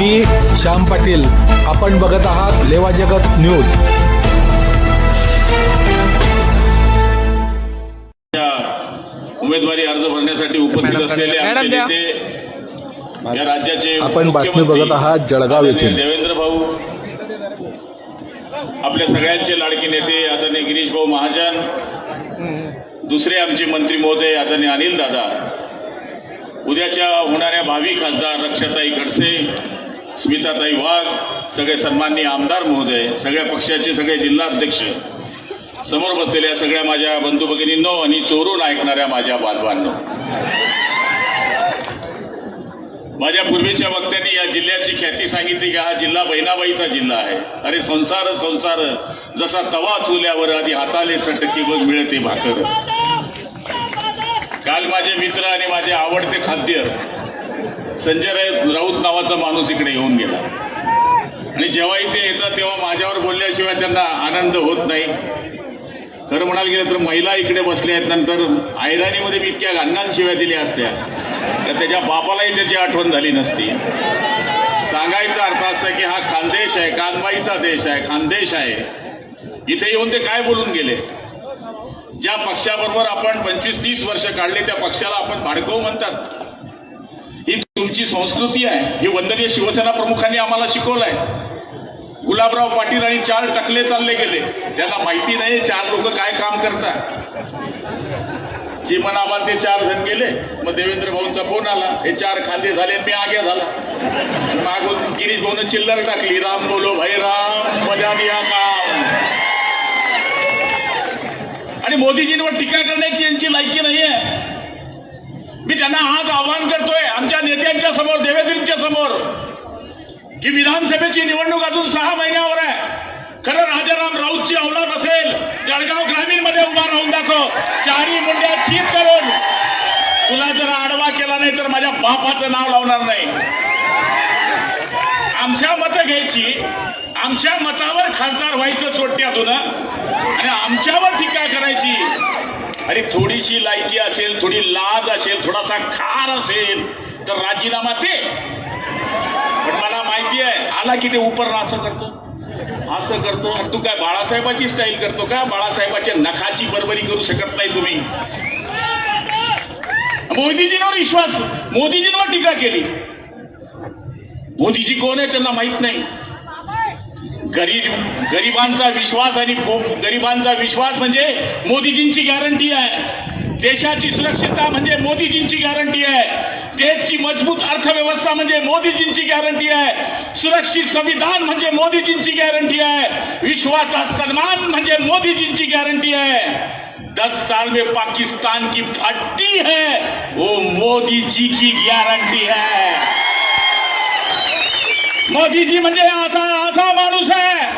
मी श्याम पाटील. आपण बघत आहात लेवा जगत न्यूज. या उमेदवारी अर्ज भरण्यासाठी उपस्थित असलेले या राज्याचे आपण बातमी बघत आहात जळगाव येथील. देवेंद्र भाऊ आपल्या सगळ्यांचे लाडके नेते आदरणीय गिरीश भाऊ महाजन दुसरे आमचे मंत्री महोदय आदरणीय अनिल दादा उद्याच्या होणाऱ्या भावी खासदार रक्षाताई खडसे स्मिताताई वाघ सगळे सन्माननीय आमदार महोदय सगळ्या पक्षाचे सगळे जिल्हाध्यक्ष समोर बसलेल्या सगळ्या माझ्या बंधू भगिनींनो आणि चोरून ऐकणाऱ्या माझ्या बांधवांनो माझ्या पूर्वीच्या वक्त्यांनी या जिल्ह्याची ख्याती सांगितली की हा जिल्हा बहिणाबाईचा जिल्हा आहे. अरे संसार संसार जसा तवा चुल्यावर आधी हाताले चटकी बघ मिळते भाकर. काल माझे मित्र आणि माझे आवडते खाद्य संजय राऊत नावाचा माणूस इकडे येऊन गेला. आणि जेव्हा इथे येतात तेव्हा माझ्यावर बोलल्याशिवाय त्यांना आनंद होत नाही. खरं म्हणायला गेलं तर महिला इकडे बसल्या आहेत नंतर आयराणीमध्ये मी इतक्या अण्णां शिव्या दिल्या असत्या तर त्याच्या बापालाही त्याची आठवण झाली नसती. सांगायचा अर्थ असा की हा खानदेश आहे कानबाईचा देश आहे खानदेश आहे. इथे येऊन ते काय बोलून गेले? ज्या पक्षाबरोबर आपण पंचवीस तीस वर्ष काढले त्या पक्षाला आपण भाडकव म्हणतात. तुमची संस्कृती आहे. हे वंदनीय शिवसेना प्रमुखांनी आम्हाला शिकवलंय. गुलाबराव पाटील आणि चार टकले चालले गेले. त्याला माहिती नाही चार लोक काय काम करतात. चिमन आम्हाला ते चार जण गेले. मग देवेंद्र भाऊंचा फोन आला. हे चार खांदे झाले मी आग्या झाला. आणि मागून गिरीश भाऊन चिल्लर टाकली. राम बोलो भाई राम मजा दिया काम. आणि मोदीजींवर टीका करण्याची यांची लायकी नाहीये. मी त्यांना आज आवाहन करतोय आमच्या नेत्यांच्या समोर देवेंद्रीच्या समोर की विधानसभेची निवडणूक अजून सहा महिन्यावर आहे. खरं राजाराम राऊतची औलाद असेल जळगाव ग्रामीणमध्ये उभा राहून दाखव. चारी मुंड्या चीप करून. तुला जर आडवा केला नाही तर माझ्या बापाचं नाव लावणार नाही. आमच्या मतं घ्यायची आमच्या मतावर खासदार व्हायचं सोडत्यातून आणि आमच्यावर टीका करायची. अरे थोडीशी लायकी असेल थोडी लाज असेल थोडासा खार असेल तर राजीनामा दे. पण मला माहिती आहे आला की ते उपरणं असं करतो. असं करतो. तू काय बाळासाहेबाची स्टाईल करतो का? बाळासाहेबाच्या नखाची बरोबरी करू शकत नाही तुम्ही. मोदीजींवर विश्वास मोदीजींवर टीका केली. मोदीजी कोण आहे त्यांना माहीत नाही. गरीब गरिबांचा विश्वास आणि गरिबांचा विश्वास म्हणजे मोदीजींची गॅरंटी आहे. देशाची सुरक्षितता म्हणजे मोदीजींची गॅरंटी आहे. देशची मजबूत अर्थव्यवस्था म्हणजे मोदीजींची गॅरंटी आहे. सुरक्षित संविधान म्हणजे मोदीजींची गॅरंटी आहे. विश्वाचा सन्मान म्हणजे मोदीजींची गॅरंटी आहे. दस साल में पाकिस्तान की फट्टी है वो मोदी जी की गारंटी है. मोदीजी म्हणजे असा असा माणूस आहे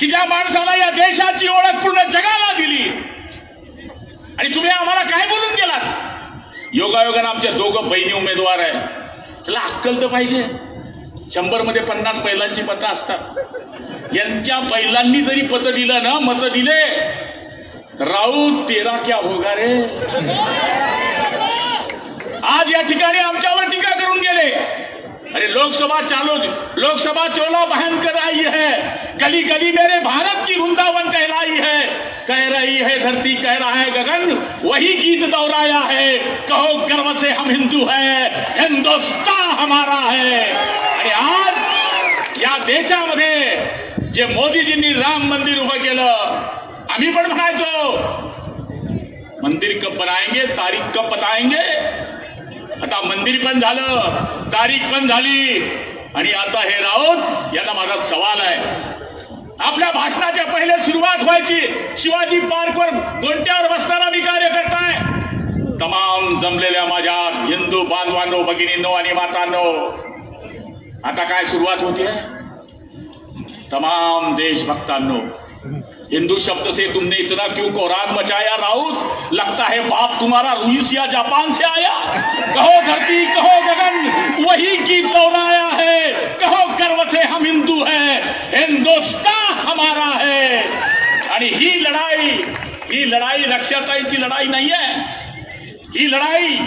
की ज्या माणसाला या देशाची ओळख पूर्ण जगाला दिली. आणि तुम्ही आम्हाला काय बोलून गेलात? योगायोगानं आमच्या दोघं बहिणी उमेदवार आहे त्याला अक्कल तर पाहिजे. शंभरमध्ये पन्नास बैलांची मतं असतात. यांच्या बैलांनी जरी पत दिलं ना मतं दिले राऊत तेरा क्या होगा रे? आज या ठिकाणी आमच्यावर टीका करून गेले. अरे लोकसभा चालो लोकसभा चोला बहन कर आई है। गली गली मेरे भारत की वृंदावन कहलाई है। कह रही है, धरती कह रहा है, गगन, वही गीत दोहराया है। कहो, गर्व से हम हिंदू है, हिंदुस्तान हमारा है। अरे आज, या देशामध्ये, जे मोदीजींनी राम मंदिर उभं केलं, आम्ही पण म्हणायचो, मंदिर कब बनाएँगे, तारीख कब बताएँगे? आता मंदिर पण झालं तारीख पण झाली. आणि आता हे राऊत यांना माझा सवाल आहे. आपल्या भाषणाच्या पहिले सुरुवात व्हायची. शिवाजी पार्कवर गोंट्यावर बसताना मी कार्य करताय तमाम जमलेल्या माझ्या हिंदू बांधवांनो भगिनींनो आणि मातांनो आता काय सुरुवात होतीये? तमाम देशभक्तांनो हिंदू शब्द से तुमने इतना क्यों कोरान मचाया राउत? लगता है बाप तुम्हारा रूस या जापान से आया। कहो धरती कहो गगन वही गीत दोहराया है। कहो गर्व से हम हिंदू है हिंदुस्तान हमारा है। आणि ही लढाई ही लढाई रक्षाताईची लढाई नहीं है। ही लढाई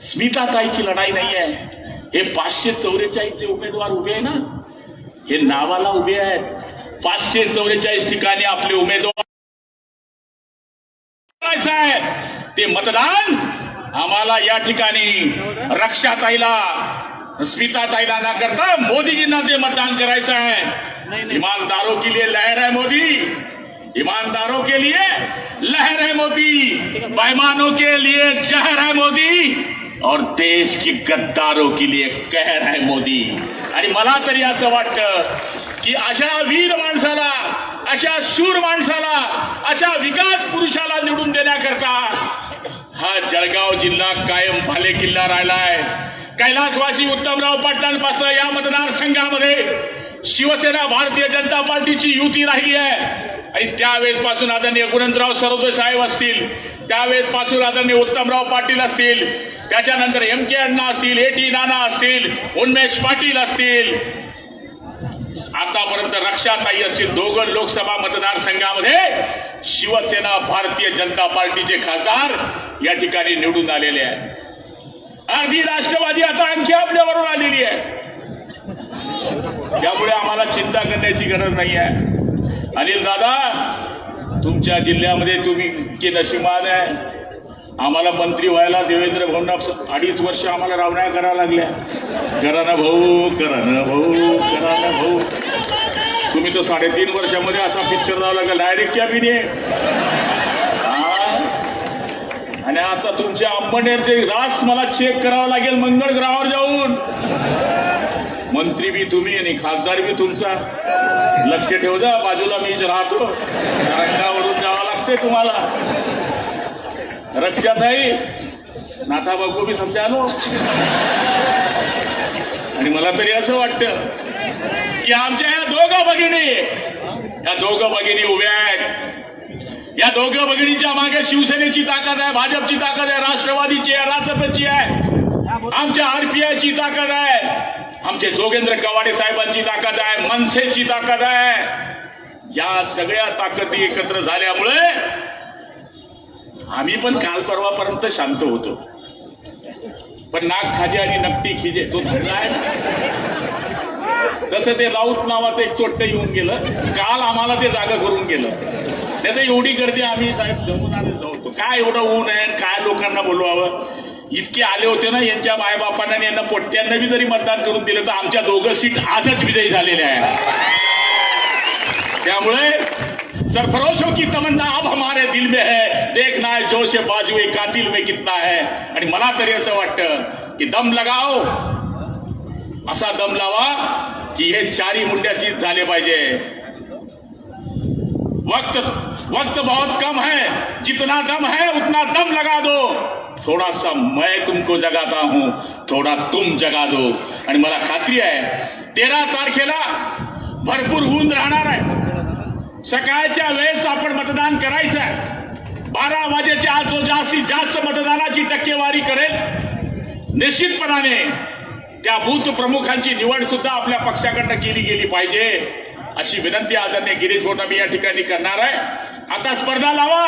स्मिताताईची लढाई नहीं है। हे पाचशे चौवेचाळीसचे उमेदवार उभे आहे ना हे नावाला उभे आहेत पाचशे चौवेचाळीस ठिकाणी आपले उमेदवार ते मतदान आम्हाला या ठिकाणी रक्षाताईला स्मिताताईला ना करता मोदीजींना ते मतदान करायचं आहे. ईमानदारों के लिए लहर है मोदी. ईमानदारों के लिए लहर है मोदी. बेईमानों के लिए जहर है मोदी. और देश की गद्दारों के लिए कहर है मोदी. आणि मला तरी असं वाटतं की अशा वीर माणसाला अशा शूर माणसाला अशा विकास पुरुषाला निवडून देण्याकरता हा जळगाव जिल्हा कायम भाले किल्ला राहिलाय. कैलासवासी उत्तमराव पाटलांपासून या मतदारसंघामध्ये शिवसेना भारतीय जनता पार्टीची युती राहिली आहे. आणि त्यावेळेस पासून आदरणीय गुणंतराव सरोदे साहेब असतील त्यावेळेस पासून आदरणीय उत्तमराव पाटील असतील त्याच्यानंतर एम के अण्णा असतील ए टी नाना असतील उन्मेष पाटील असतील आतापर्यंत रक्षाताई असतील दोघं लोकसभा मतदारसंघामध्ये शिवसेना भारतीय जनता पार्टीचे खासदार या ठिकाणी निवडून आलेले आहे अर्धी राष्ट्रवादी आता आणखी आपल्यावरून आलेली आहे. त्यामुळे आम्हाला चिंता करण्याची गरज नाही आहे. अनिल दादा तुमच्या जिल्ह्यामध्ये तुम्ही की नशिबान आहे. आम्हाला मंत्री व्हायला देवेंद्र भाऊंना अडीच वर्ष आम्हाला रावण्या कराव्या लागल्या. करा ना भाऊ करा ना भाऊ करा ना भाऊ. तुम्ही तो साडेतीन वर्षामध्ये असा पिक्चर लावला का? डायरेक्ट कॅबिने आणि आता तुमच्या अंबनेरचे रास मला चेक करावं लागेल मंगळ ग्रहावर जाऊन. मंत्री बी तुम्ही आणि खासदार बी तुमचा. लक्ष ठेव जा बाजूला मी राहतो. रंगावरून जावं लागते तुम्हाला. रक्षाताई नाथा बाबू मी समजा आलो. आणि मला तरी असं वाटतं की आमच्या या दोघं भगिनी या दोघं भगिनी उभ्या आहेत. या दोघं भगिनीच्या मागे शिवसेनेची ताकद आहे भाजपची ताकद आहे राष्ट्रवादीची आहे रासपची आहे. आमच्या आरपीआयची ताकद आहे. आमचे जोगेंद्र कवाडे साहेबांची ताकद आहे मनसेची ताकद आहे. या सगळ्या ताकदी एकत्र झाल्यामुळे आम्ही पण काल परवापर्यंत शांत होतो. पण नाक खाजे आणि नकटी खिजे तो धरलाय तसं ते राऊत नावाचं एक चोट्ट येऊन गेलं काल आम्हाला ते जागा करून गेलं. त्याचं एवढी गर्दी आम्ही साहेब जमून आले जाऊ काय एवढं ऊन आहे आणि काय लोकांना बोलवावं? इतके आले होते ना यांच्या मायबापांना आणि यांना पोट्ट्यांना बी जरी मतदान करून दिलं तर आमच्या दोघं सीट आजच विजयी झालेल्या आहे त्यामुळे सरफरोशों की तमन्ना अब हमारे दिल में है। देखना है जोश बाजुए कातिल में कितना है। मला तरी असं वाटतं की दम लगाओ। असा दम लावा की हे चारी मुंड्याची झाले पाहिजे वक्त वक्त बहुत कम है। जितना दम है, उतना दम लगा दो। थोड़ा सा मैं तुमको जगाता हूँ। थोडा तुम जगा दो। आणि मला खात्री तेरा तारखेला भरपूर ऊन राहणार आहे। सकाळच्या वेळेस आपण मतदान करायचं आहे. बारा वाजेच्या आज जो जास्तीत जास्त मतदानाची टक्केवारी करेल निश्चितपणाने त्या बूथ प्रमुखांची निवड सुद्धा आपल्या पक्षाकडनं केली गेली पाहिजे. अशी विनंती आदरणीय गिरीश भाऊंना मी या ठिकाणी करणार आहे. आता स्पर्धा लावा.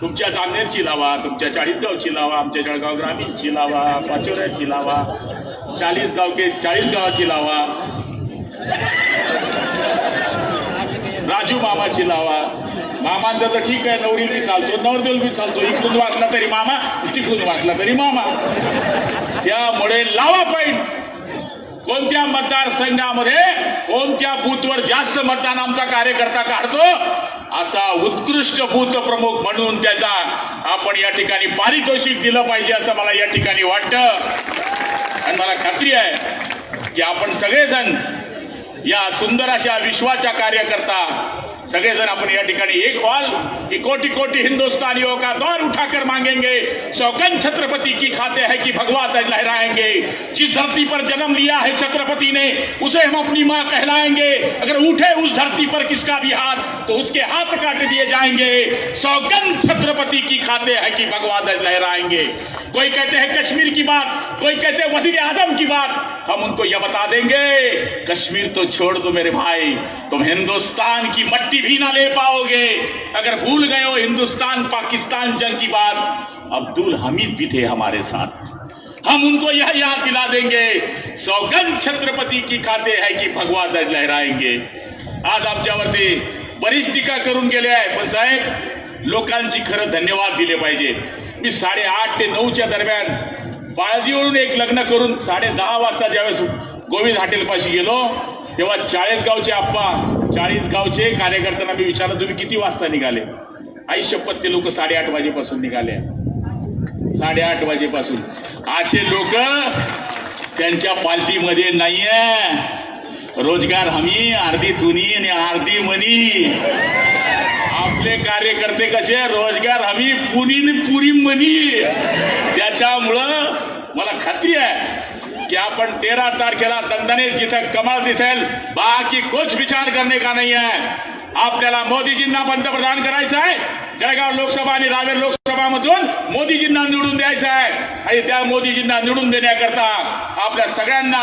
तुमच्या जामनेरची लावा तुमच्या चाळीसगावची लावा आमच्या जळगाव ग्रामीणची लावा पाचोऱ्याची लावा चाळीस गाव के चाळीस गावाची लावा. राजू मामाची लावा मामांचं तर ठीक आहे नवरी बी चालतो नवरदेव बी चालतो. इकडून वाचला तरी मामा तिकडून वाचला तरी मामा. त्यामुळे लावा पाहिजे कोणत्या मतदारसंघामध्ये कोणत्या बूथवर जास्त मतदान आमचा कार्यकर्ता काढतो असा उत्कृष्ट बूथ प्रमुख म्हणून त्याचा आपण या ठिकाणी पारितोषिक दिलं पाहिजे असं मला या ठिकाणी वाटतं. आणि मला खात्री आहे की आपण सगळेजण या सुंदर अशा विश्वाच्या कार्यकर्ता आपण या ठिकाणी एक व्हाल की कोटी कोटी हिंदुस्तानियों का दौर उठाकर मांगेंगे। सौगंध छत्रपति की खाते हैं कि भगवा तज लहराएँगे। जिस धरती पर जन्म लिया है छत्रपति ने, उसे हम अपनी माँ कहलाएँगे। अगर उठे उस धरती पर किसका भी हाथ तो उसके हाथ काट दिए जाएँगे। सौगंध छत्रपति की खाते हैं कि भगवा तज लहराएँगे। कोई कहते हैं कश्मीर की बात, कोई कहते हैं वज़ीर आज़म की बात, हम उनको यह बता देंगे, कश्मीर तो छोड़ दो मेरे भाई तुम हिंदुस्तान की मट्टी भी ना ले पाओगे। अगर भूल गए हो हिंदुस्तान, पाकिस्तान जंग की बात, अब्दुल हमीद भी थे हमारे साथ। हम उनको यह याद दिला देंगे, सौगंध छत्रपति की खाते है की भगवा ध्वज लहराएँगे। आज आमच्यावरती बरीच टीका करून गेले आहे पण साहेब लोकांची खरं धन्यवाद दिले पाहिजे। मी साडेआठ ते नऊच्या दरम्यान बाळजीवरून एक लग्न करून साडे दहा वाजता ज्यावेळेस गोविंद हॉटेलपाशी गेलो तेव्हा चाळीसगावचे आप्पा चाळीसगावचे कार्यकर्त्यांना मी विचारलं तुम्ही किती वाजता निघाले? आई शपथ ते लोक साडेआठ वाजेपासून निघाले. साडेआठ वाजेपासून. असे लोक त्यांच्या पार्टीमध्ये नाहीये. रोजगार हमी अर्धी तुनी आणि अर्धी मनी. आपले कार्यकर्ते कसे? रोजगार हमी पुनी पुरी मनी. त्याच्यामुळं मला खात्री आहे की आपण तेरा तारखेला दणदणीत जिथं कमळ दिसेल बाकी कुछ विचार करणे का नाही आहे आपल्याला मोदीजींना पंतप्रधान करायचं आहे जळगाव लोकसभा आणि रावेर लोकसभामधून मोदीजींना निवडून द्यायचं आहे. आणि त्या मोदीजींना निवडून देण्याकरता आपल्या सगळ्यांना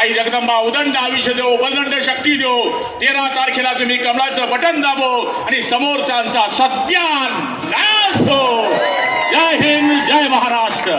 आई जगदंबा उदंड आयुष्य देऊ बलदंड शक्ती देऊ तेरा तारखेला तुम्ही कमळाचं बटन दाबो आणि समोरच्यांचा सत्यानाश हो. जय हिंद जय महाराष्ट्र.